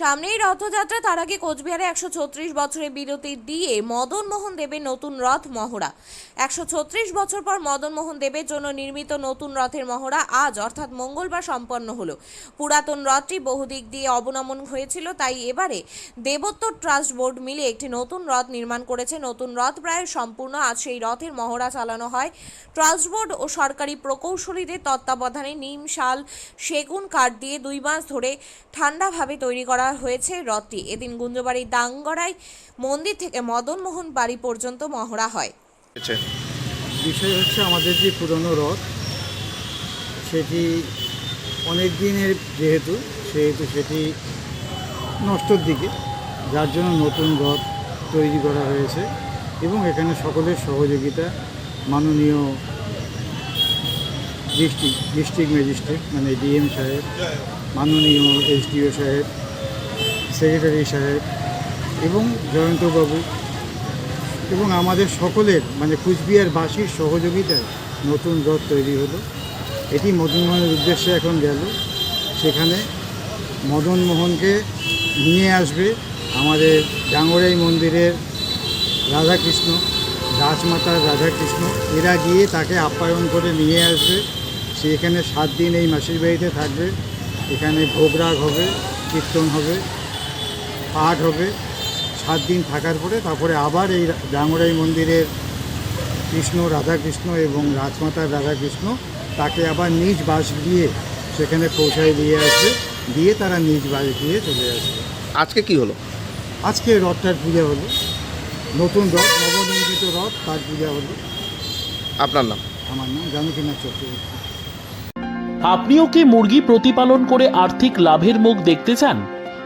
সামনেই রথযাত্রা, তার আগে কোচবিহারে একশো ছত্রিশ বছরের বিরতি দিয়ে মদন মোহন দেবের নতুন রথ মহড়া। একশো ছত্রিশ বছর পর মদন মোহন দেবের জন্য নির্মিত নতুন রথের মহড়া আজ, অর্থাৎ মঙ্গলবার সম্পন্ন হলো। পুরাতন রথটি বহুদিক দিয়ে অবনমন হয়েছিল, তাই এবারে দেবোত্তর ট্রাস্ট বোর্ড মিলে একটি নতুন রথ নির্মাণ করেছে। নতুন রথ প্রায় সম্পূর্ণ, আজ সেই রথের মহড়া চালানো হয়। ট্রাস্ট বোর্ড ও সরকারি প্রকৌশলীদের তত্ত্বাবধানে নিম, শাল, সেগুন, কাঠ দিয়ে দুই মাস ধরে ঠান্ডাভাবে তৈরি করা হয়েছে রথটি এদিন গুঞ্জবাড়ি দাঙ্গড়াই মন্দির থেকে মদন মোহন বাড়ি পর্যন্ত মহড়া হয়। হয়েছে। বিষয় হচ্ছে আমাদের যে পুরনো রথ সেটি অনেক দিনের যেহেতু সেহেতু সেটি নষ্টর দিকে যার জন্য নতুন রথ তৈরি করা হয়েছে এবং এখানে সকলের সহযোগিতা মাননীয় ডিস্ট্রিক্ট ডিস্ট্রিক্ট ম্যাজিস্ট্রেট মানে ডিএম সাহেব মাননীয় এসডিও সাহেব সেক্রেটারি সাহেব এবং জয়ন্তবাবু এবং আমাদের সকলের মানে কুচবিহারবাসীর সহযোগিতায় নতুন রথ তৈরি হলো। এটি মদনমোহনের উদ্দেশ্যে এখন গেল। সেখানে মদন মোহনকে নিয়ে আসবে আমাদের ডাঙ্গরাই মন্দিরের রাধাকৃষ্ণ, রাজমাতার রাধাকৃষ্ণ। এরা গিয়ে তাকে আপ্যায়ন করে নিয়ে আসবে। সে এখানে সাত দিন এই মাসির বাড়িতে থাকবে। এখানে ভোগরাগ হবে, কীর্তন হবে। পাঠ হবে। সাত দিন থাকার পরে তারপরে আবার এই ডাঙ্গরাই মন্দিরের কৃষ্ণ রাধাকৃষ্ণ এবং রাজমাতার রাধাকৃষ্ণ তাকে আবার নিজ বাস দিয়ে সেখানে পৌঁছায় দিয়ে আসবে। দিয়ে তারা নিজ বাস দিয়ে চলে আসবে। আজকে কি হলো? আজকে রথটার পূজা হলো। নতুন রথ নবনির্মিত রথ তার পূজা হলো। আপনার নাম? আমার নাম জানকীনাথ চক্রবর্তী। আপনিও কি মুরগি প্রতিপালন করে আর্থিক লাভের মুখ দেখতে চান?